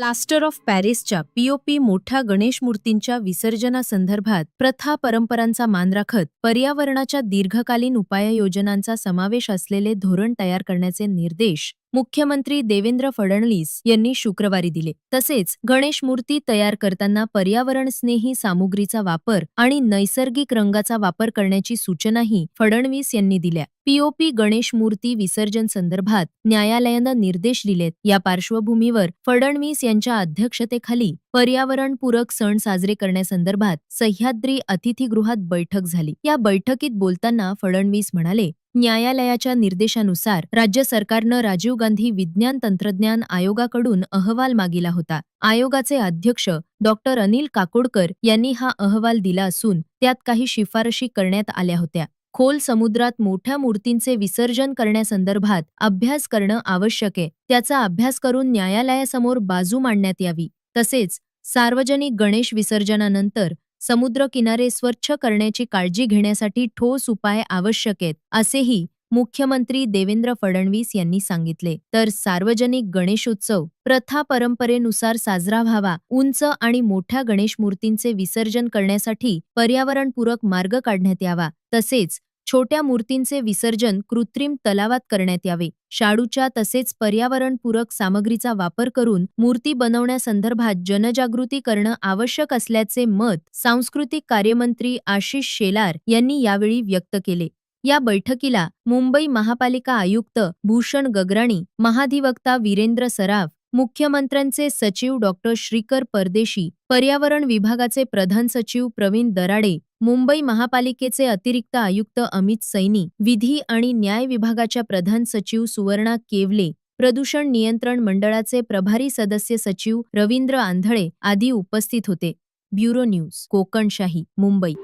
Plaster of पॅरिसच्या POP मोठ्या गणेश मूर्तींच्या विसर्जनासंदर्भात प्रथा परंपरांचा मान राखत पर्यावरणाच्या दीर्घकालीन उपाययोजनांचा समावेश असलेले धोरण तयार करण्याचे निर्देश मुख्यमंत्री देवेंद्र फडणवीस यांनी शुक्रवारी दिले. तसेच गणेश मूर्ती तयार करताना पर्यावरणस्नेही सामुग्रीचा वापर आणि नैसर्गिक रंगाचा वापर करण्याची सूचनाही फडणवीस यांनी दिल्या. पीओपी गणेश मूर्ती विसर्जन संदर्भात न्यायालयानं निर्देश दिलेत. या पार्श्वभूमीवर फडणवीस यांच्या अध्यक्षतेखाली पर्यावरणपूरक सण साजरे करण्यासंदर्भात सह्याद्री अतिथीगृहात बैठक झाली. या बैठकीत बोलताना फडणवीस म्हणाले न्यायालयाच्या निर्देशानुसार राज्य सरकारनं राजीव गांधी विज्ञान तंत्रज्ञान आयोगाकडून अहवाल मागिला होता. आयोगाचे अध्यक्ष डॉक्टर अनिल काकोडकर यांनी हा अहवाल दिला असून त्यात काही शिफारशी करण्यात आल्या होत्या. खोल समुद्रात मोठ्या मूर्तींचे विसर्जन करण्यासंदर्भात अभ्यास करणं आवश्यक आहे. त्याचा अभ्यास करून न्यायालयासमोर बाजू मांडण्यात यावी. तसेच सार्वजनिक गणेश विसर्जनानंतर समुद्र किनारे स्वच्छ करण्याची काळजी घेण्यासाठी ठोस उपाय आवश्यक आहेत असेही मुख्यमंत्री देवेंद्र फडणवीस यांनी सांगितले. तर सार्वजनिक गणेशोत्सव प्रथा परंपरेनुसार साजरा व्हावा. उंच आणि मोठ्या गणेश मूर्तींचे विसर्जन करण्यासाठी पर्यावरणपूरक मार्ग काढण्यात यावा. तसेच छोट्या मूर्तींचे विसर्जन कृत्रिम तलावात करण्यात यावे. शाडूच्या तसेच पर्यावरणपूरक सामग्रीचा वापर करून मूर्ती बनवण्यासंदर्भात जनजागृती करणं आवश्यक असल्याचे मत सांस्कृतिक कार्यमंत्री आशिष शेलार यांनी यावेळी व्यक्त केले. या बैठकीला मुंबई महापालिका आयुक्त भूषण गगराणी महाधिवक्ता वीरेंद्र सराफ मुख्यमंत्र्यांचे सचिव डॉक्टर श्रीकर परदेशी पर्यावरण विभागाचे प्रधान सचिव प्रवीण दराडे मुंबई महापालिकेचे अतिरिक्त आयुक्त अमित सैनी विधी आणि न्याय विभागाच्या प्रधान सचिव सुवर्णा केवले प्रदूषण नियंत्रण मंडळाचे प्रभारी सदस्य सचिव रवींद्र आंधळे आदी उपस्थित होते. Bureau news Kokanshahi Mumbai.